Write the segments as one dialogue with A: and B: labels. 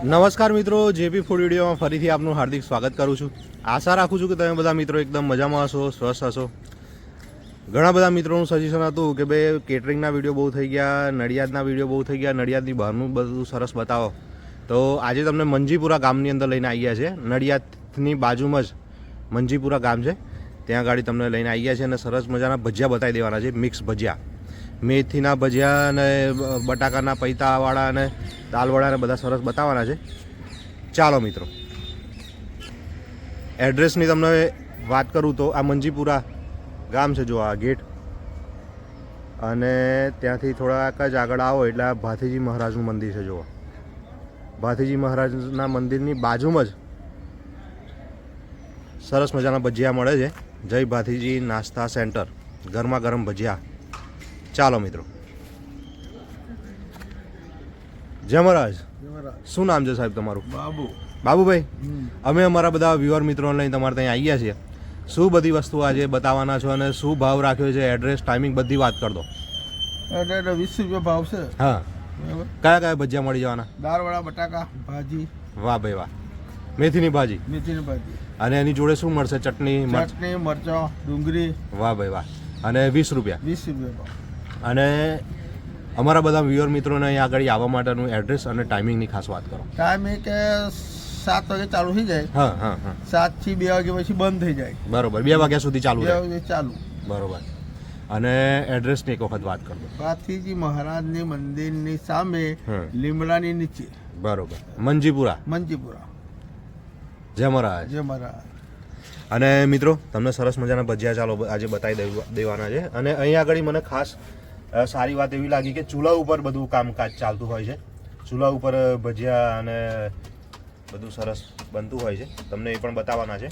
A: નમસ્કાર મિત્રો, JP food વિડીયોમાં ફરીથી આપનું હાર્દિક સ્વાગત કરું છું. આશા રાખું છું કે તમે બધા મિત્રો એકદમ મજામાં હશો, સ્વસ્થ હશો. ઘણા બધા મિત્રોનું સજેશન હતું કે ભાઈ કેટરિંગના વીડિયો બહુ થઈ ગયા, નડિયાદના વીડિયો બહુ થઈ ગયા, નડિયાદની બહારનું બધું સરસ બતાવો. તો આજે તમને મંજીપુરા ગામની અંદર લઈને આવ્યા છે. નડિયાદની બાજુમાં જ મંજીપુરા ગામ છે. ત્યાં ગાડી તમને લઈને આવી ગયા છે અને સરસ મજાના ભજીયા બતાવી દેવાના છે, મિક્સ ભજીયા. મેથીના ભજીયા અને બટાકાના પૈતાવાળા અને દાલવડા ને બધા સરસ બતાવવાના છે. ચાલો મિત્રો. એડ્રેસની તમને વાત કરું તો આ મંજીપુરા ગામ છે જો આ ગેટ. અને ત્યાંથી થોડાક જ આગળ આવો એટલે આ ભાથીજી મહારાજનું મંદિર છે જુઓ ભાથીજી મહારાજના મંદિરની બાજુમાં જ સરસ મજાના ભજીયા મળે છે. જય ભાથીજી નાસ્તા સેન્ટર. ગરમા ગરમ ભજીયા. ચાલો મિત્રો. જય મહારાજ. શું નામ છે સાહેબ તમારું?
B: બાબુ.
A: બાબુભાઈ અમે અમારા બધા વ્યુઅર મિત્રોને લઈને તમારે ત્યાં આવ્યા છીએ. શું બધી વસ્તુ આજે બતાવવાના છો અને શું ભાવ રાખ્યો છે? એડ્રેસ ટાઈમિંગ બધી વાત કરતો દો.
B: એટલે વીસ રૂપિયા ભાવ છે.
A: હા. કયા કયા ભજીયા મળી જવાના?
B: દાળવાળા બટાકા ભાજી.
A: વાહ ભાઈ વાહ. મેથીની ભાજી.
B: મેથીની ભાજી.
A: અને એની જોડે શું મળશે? ચટણી મરચ?
B: ચટણી મરચાં ડુંગળી.
A: વાહ ભાઈ વાહ. અને વીસ રૂપિયા.
B: વીસ રૂપિયા ભાવ.
A: અને અમારા બધા વ્યુઅર મિત્રોને અહીંયા આગળ આવવા માટેનું એડ્રેસ અને ટાઈમિંગની ખાસ વાત કરો.
B: ટાઈમિંગ કે સાત વાગે ચાલુ થઈ જાય.
A: હા હા હા.
B: સાતથી બે વાગે પછી બંધ થઈ જાય.
A: બરોબર. બે વાગ્યા સુધી ચાલુ
B: બે વાગે ચાલુ.
A: બરોબર. અને એડ્રેસની એક વખત વાત કરો.
B: પાથીજી મહારાજની મંદિરની સામે. લીમડાની નીચે.
A: બરોબર. મંજીપુરા.
B: મંજીપુરા.
A: જય મહારાજ.
B: જય મહારાજ.
A: અને મિત્રો તમને સરસ મજાના ભજીયા ચાલો આજે બતાવી દેવા- દેવાના છે. અને અહીંયા આગળ મને ખાસ સારી વાત એવી લાગી કે ચૂલા ઉપર બધું કામકાજ ચાલતું હોય છે. ચૂલા ઉપર ભજીયા અને બધું સરસ બનતું હોય છે. તમને એ પણ બતાવવાના છે.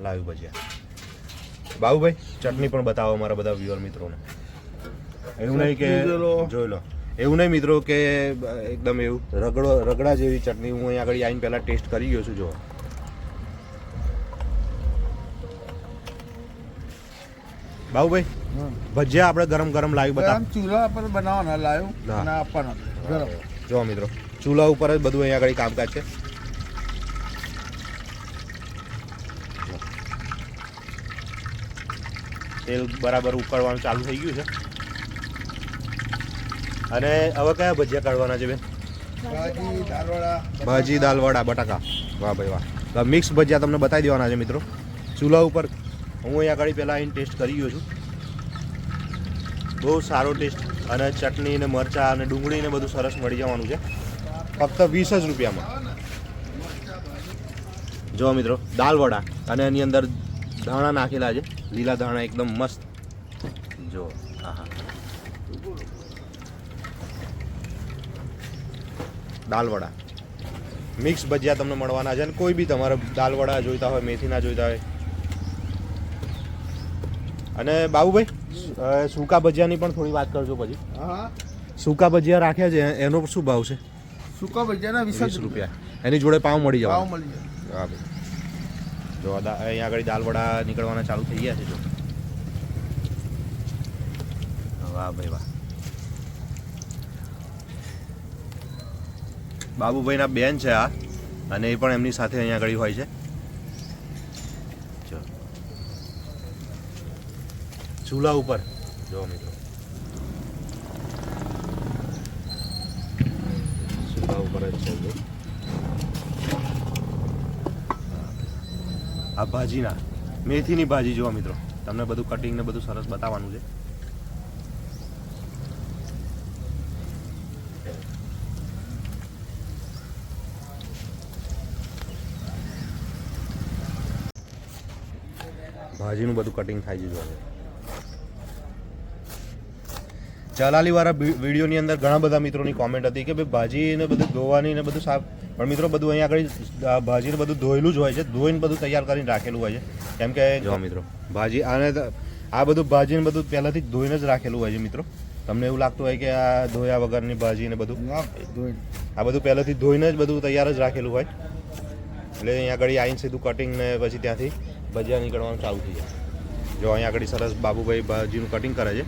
A: લાઈવ ભજીયા. બાબુભાઈ ચટણી પણ બતાવો અમારા બધા વ્યુઅર મિત્રોને. એવું નહીં કે
B: જોઈ લો.
A: એવું નહીં મિત્રો કે એકદમ એવું રગડો રગડા જેવી ચટણી હું અહીંયા આગળ આવીને પહેલાં ટેસ્ટ કરી ગયો છું જો બાબુભાઈ. ભજીયા આપણે ગરમ ગરમ લાવી બતાવ
B: ચૂલા પર બનાવવાના લાવ્યો. અને આપવાના. ગરમ.
A: જો મિત્રો ચૂલા ઉપર જ બધું અહીંયા આગળ કામકાજ છે. તેલ બરાબર ઉકળવાનું ચાલુ થઈ ગયું છે. અને હવે કયા ભજીયા કાઢવાના છે બેન?
B: ભાજી
A: દાલ વડા બટાકા. વાહ ભાઈ વાહ. મિક્સ ભજીયા તમને બતાવી દેવાના છે મિત્રો. ચૂલા ઉપર હું અહીંયા આગળ પહેલાં આવીને ટેસ્ટ કરી ગયો છું. બહુ સારો ટેસ્ટ અને ચટણી ને મરચાં અને ડુંગળી ને બધું સરસ મળી જવાનું છે. ફક્ત વીસ જ રૂપિયામાં. જો મિત્રો દાલ વડા અને એની અંદર ધાણા નાખેલા છે. લીલા ધાણા એકદમ મસ્ત. જો હા દાલ વડા. મિક્સ ભજીયા તમને મળવાના છે અને કોઈ બી તમારે દાલ વડા જોઈતા હોય, મેથીના જોઈતા હોય અને બાબુભાઈ સૂકા ભજીયાની પણ થોડી વાત કરજો પછી.
B: હા.
A: સૂકા ભજીયા રાખ્યા છે એનો શું ભાવ છે?
B: સૂકા ભજીયાના વીસ
A: રૂપિયા. એની જોડે પાવ મળી
B: જાય
A: જવા
B: મળી જાય.
A: હા ભાઈ. જો અહીંયા આગળ દાલ વડા નીકળવાના ચાલુ થઈ ગયા છે જો. વાહ ભાઈ વાહ. બાબુભાઈના બેન છે આ અને એ પણ એમની સાથે અહીંયા આગળ હોય છે જો ચૂલા ઉપર. જો મિત્રો. ચૂલા ઉપર જ છે આ ભાજીના મેથીની ભાજી જોવા મિત્રો. તમને બધું કટિંગ ને બધું સરસ બતાવવાનું છે. ભાજીનું બધું કટિંગ થાય છે જોવા ચલાલી વાળા વિડીયોની અંદર ઘણા બધા મિત્રોની કોમેન્ટ હતી કે ભાઈ ભાજી ને બધું ધોવાની ને બધું સાફ પણ મિત્રો બધું અહીંયા આગળ ભાજીને બધું ધોયેલું જ હોય છે. ધોઈને બધું તૈયાર કરીને રાખેલું હોય છે. કેમ કે જો મિત્રો. ભાજી આને આ બધું ભાજીને બધું પહેલાંથી જ ધોઈને જ રાખેલું હોય છે મિત્રો. તમને એવું લાગતું હોય કે આ ધોયા વગરની ભાજી ને બધું? આ બધું પહેલાંથી ધોઈને જ બધું તૈયાર જ રાખેલું હોય. એટલે અહીંયા આગળ આવીને સીધું કટિંગ ને પછી ત્યાંથી ભજીયા નીકળવાનું ચાલુ થઈ જાય. જો અહીંયા આગળ સરસ બાબુભાઈ ભાજીનું કટિંગ કરે છે.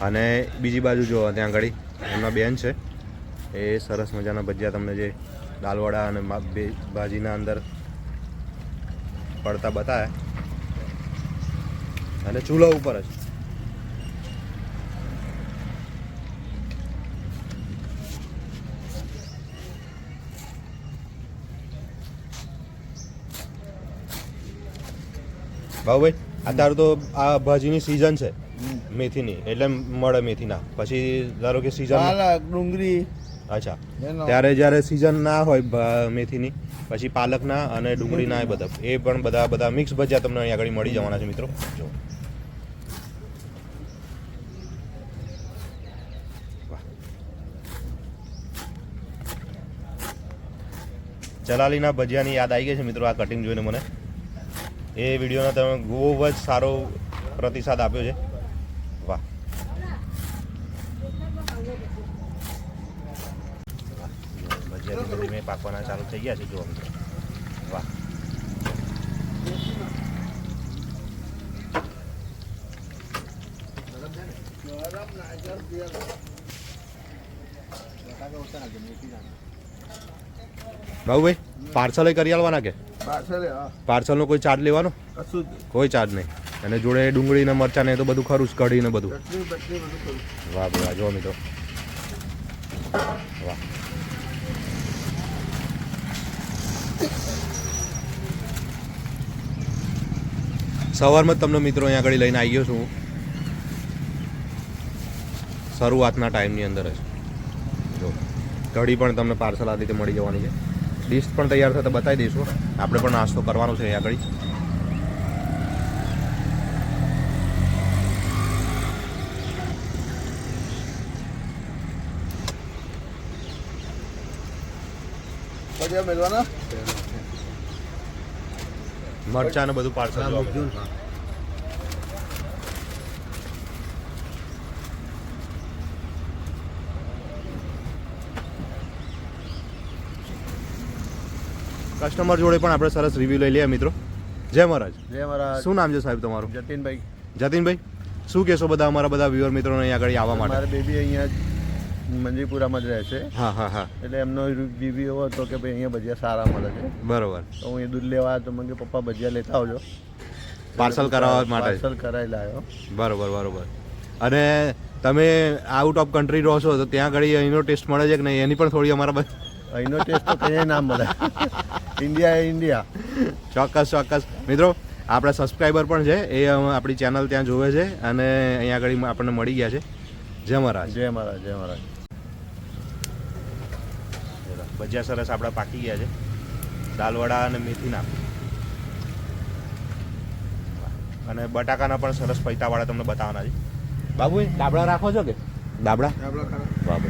A: અને બીજી બાજુ જો ત્યાં આગળ. એમના બેન છે. એ સરસ મજાના ભજીયા તમને જે દાલવડા અને ભાજીના અંદર પડતા બતાવ્યા અને ચૂલા ઉપર જ. બાબુભાઈ અત્યારે તો આ ભાજીની સિઝન છે. મેથીની એટલે મળે મેથીના. પછી ધારો કે સિઝન
B: પાલક ડુંગળી.
A: અચ્છા. ત્યારે જ્યારે સિઝન ના હોય મેથીની પછી પાલકના અને ડુંગળીના એ બધા. એ પણ બધા બધા મિક્સ ભજીયા તમને અહીંયા આગળ મળી જવાના છે મિત્રો. જો. જલાલીના ભજીયાની યાદ આવી ગઈ છે મિત્રો આ કટિંગ જોઈને મને. એ વિડીયોનો તમે બહુ જ સારો પ્રતિસાદ આપ્યો છે વાહ ભજીયા ધીમે ધીમે પાકવાના ચાલુ થઈ ગયા છે જો મિત્રો. વાહ. ભાઈ પાર્સલ કરી આલવાના કે? પાર્સલનો કોઈ ચાર્જ લેવાનો. કોઈ ચાર્જ નહીં. અને જોડે ડુંગળી ને મરચાં ને એ તો બધું ખરું જ કઢી ને બધું. વાહ વાહ જો મિત્રો. વાહ. સવારમાં જ તમને મિત્રો અહીંયા આગળ લઈને આવી ગયો છું શરૂઆતના ટાઈમની અંદર જ. જો કઢી પણ તમને પાર્સલ આ રીતે મળી જવાની છે. ડિશ પણ તૈયાર થતા બતાવી દઈશું. આપણે પણ નાસ્તો કરવાનો છે આગળ.
B: મરચા
A: મરચાં ને બધું પાર્સલ કસ્ટમર જોડે પણ આપણે સરસ રિવ્યુ લઈ લઈએ મિત્રો. જય મહારાજ.
B: જય મારા
A: શું નામ છે સાહેબ તમારું?
B: જતીનભાઈ.
A: જતીનભાઈ શું કહેશો બધા અમારા બધા વ્યુઅર મિત્રોને અહીંયા આગળ આવવા માટે?
B: મારા બેબી અહીંયા મંજીપુરામાં જ રહે છે.
A: હા હા હા.
B: એટલે એમનો રિવ્યુ એવો હતો કે ભાઈ અહીંયા ભજીયા સારા મળે છે.
A: બરોબર.
B: તો હું એ દૂધ લેવા તો મને પપ્પા ભજીયા લેતા આવજો.
A: પાર્સલ કરાવવા માટે?
B: પાર્સલ કરાવી લાવ્યો.
A: બરોબર બરોબર. અને તમે આઉટ ઓફ કન્ટ્રી રહો છો તો ત્યાં આગળ અહીંનો ટેસ્ટ મળે છે કે નહીં? એની પણ થોડી અમારા
B: અહીંનો ટેસ્ટ તો કંઈ ના મળે. ઇન્ડિયા એ ઇન્ડિયા
A: ચોક્કસ ચોક્કસ. મિત્રો આપણા સબસ્ક્રાઈબર પણ છે એ અમ આપણી ચેનલ ત્યાં જોવે છે અને અહીંયા આગળ આપણને મળી ગયા છે. જય મહારાજ.
B: જય મહારાજ જય મહારાજ.
A: ભજીયા સરસ આપણા પાકી ગયા છે. દાલવડા અને મેથીના અને બટાકાના પણ સરસ પૈતાવાળા તમને બતાવવાના છે. બાબુ દાબડા રાખો છો કે? દાબડા બાબુ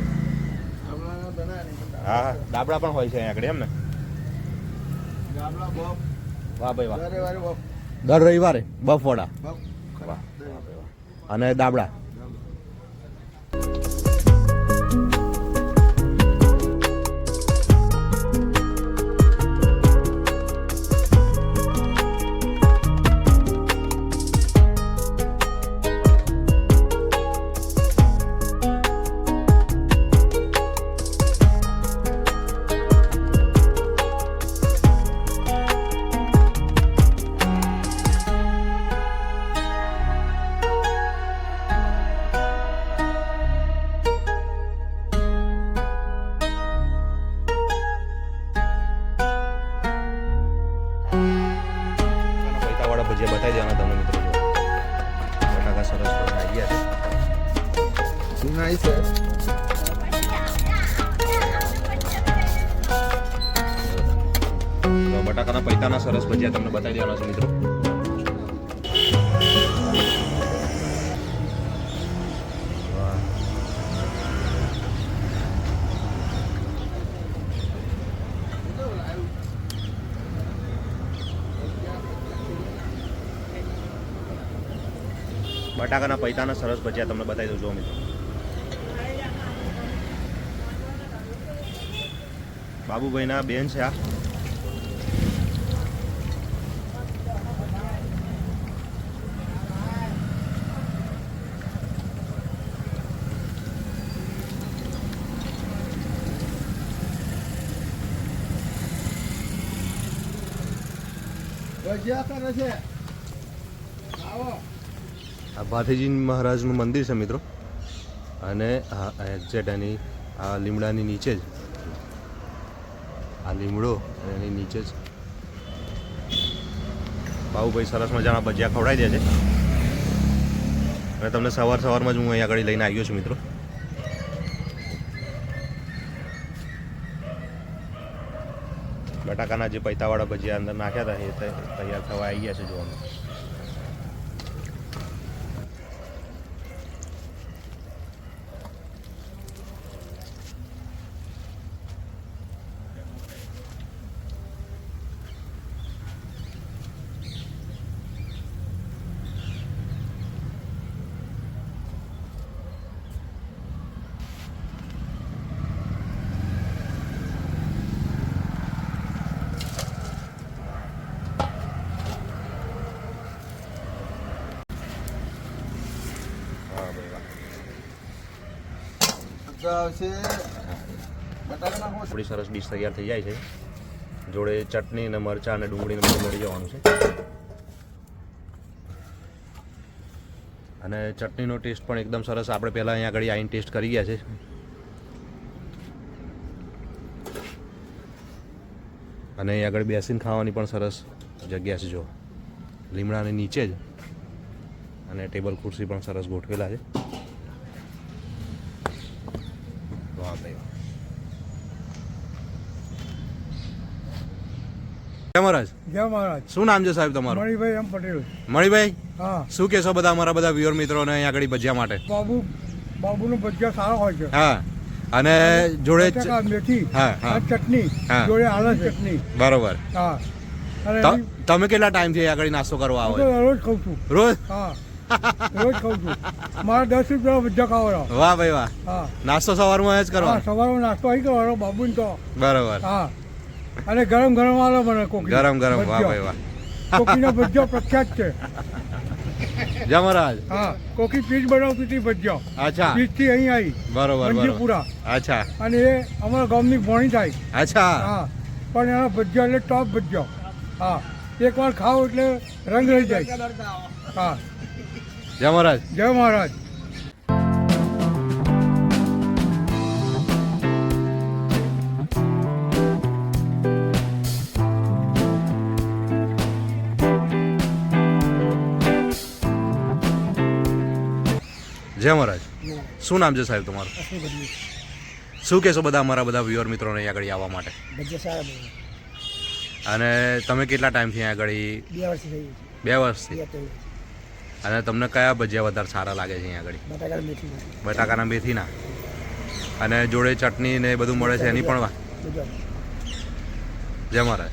A: હા હા. દાબડા પણ હોય છે અહીંયા આગળ એમ ને? વાહ ભાઈ વાહ.
B: દર રવિવારે
A: બફવડા. અને દાબડા. બટાકાના પૈતાના સરસ ભજીયા તમને બતાવી દેવાના છે મિત્રો. બટાકાના પૈતાના સરસ ભજીયા તમને બતાવી દઉં જો મિત્રો. બાબુભાઈના બેન છે આ. આ ભાથીજી મહારાજનું મંદિર છે મિત્રો. અને આ એક્ઝેક્ટ એની આ લીમડાની નીચે જ. આ લીમડો એની નીચે જ. બાબુભાઈ સરસ મજાના ભજીયા ખવડાવી દે છે. અને તમને સવાર સવારમાં જ હું અહીંયા આગળ લઈને આવ્યો છું મિત્રો. બટાકાના જે પૈતાવાળા ભજીયા અંદર નાખ્યા હતા એ તૈયાર થવા આવી ગયા છે જોવાનું હા ભાઈ વાહ
B: બટાકા
A: સરસ ડીશ તૈયાર થઈ જાય છે. જોડે ચટણી ને મરચાં અને ડુંગળીને બધું મળી જવાનું છે. અને ચટણીનો ટેસ્ટ પણ એકદમ સરસ. આપણે પહેલાં અહીંયા આગળ આવીને ટેસ્ટ કરી ગયા છે. અને અહીં આગળ બેસીને ખાવાની પણ સરસ જગ્યા છે, જો. લીમડાની નીચે જ. અને ટેબલ ખુરશી પણ સરસ ગોઠવેલા છે વાહ ભાઈ વાહ જય મહારાજ.
C: જય મહારાજ.
A: શું નામ છે સાહેબ તમારું?
C: મણિભાઈ એમ પટેલ.
A: મણિભાઈ?
C: હા.
A: શું કહેશો બધા અમારા બધા વ્યુઅર મિત્રોને અહીંયા આગળ ભજીયા માટે?
C: બાબુ બાબુનો ભજીયા સારો હોય છે.
A: હા. અને જોડે
C: મેથી
A: હા.
C: ચટણી જોડે આલસ ચટણી.
A: બરોબર.
C: હા.
A: તમે કેટલા ટાઈમથી આગળ નાસ્તો કરવા આવો
C: રોજ ખાઉં છું.
A: રોજ?
C: હા. રોજ ખાઉં છું. મારા દસ રૂપિયા ભજીયા ખાવાનો
A: વાહ ભાઈ વાહ. નાસ્તો સવારમાં જ
C: કરવા
A: કરવાનો?
C: સવારનો નાસ્તો અહીં કરવાનો બાબુને તો.
A: બરોબર.
C: હા. અને ગરમ ગરમ આલો મને કોકી
A: ગરમ ગરમ વાહ ભાઈ વાહ.
C: કોકીનો ભજીયો પ્રખ્યાત છે.
A: જય મહારાજ.
C: હા કોકી પીજ બનાવતી હતી ભજીયો
A: અચ્છા.
C: પીસથી અહીં આવી.
A: બરોબર
C: મંજીપુરા.
A: અચ્છા.
C: અને એ અમારા ગામની ભોણી થાય.
A: અચ્છા.
C: હા પણ એના ભજીયા એટલે ટોપ ભજીયો હા એકવાર ખાઓ એટલે રંગ રહી જાય. હા
A: જય મહારાજ.
C: જય મહારાજ.
A: જય મહારાજ. શું નામ છે સાહેબ તમારું? શું કહેશો બધા અમારા બધા વ્યુઅર મિત્રોને અહીંયા આગળ આવવા માટે? અને તમે કેટલા ટાઈમથી અહીંયા આગળ
C: બે
A: વર્ષથી અને તમને કયા ભજીયા વધારે સારા લાગે છે અહીંયા આગળ? બટાકાના મેથીના? અને જોડે ચટણી ને એ બધું મળે છે એની પણ જય મહારાજ.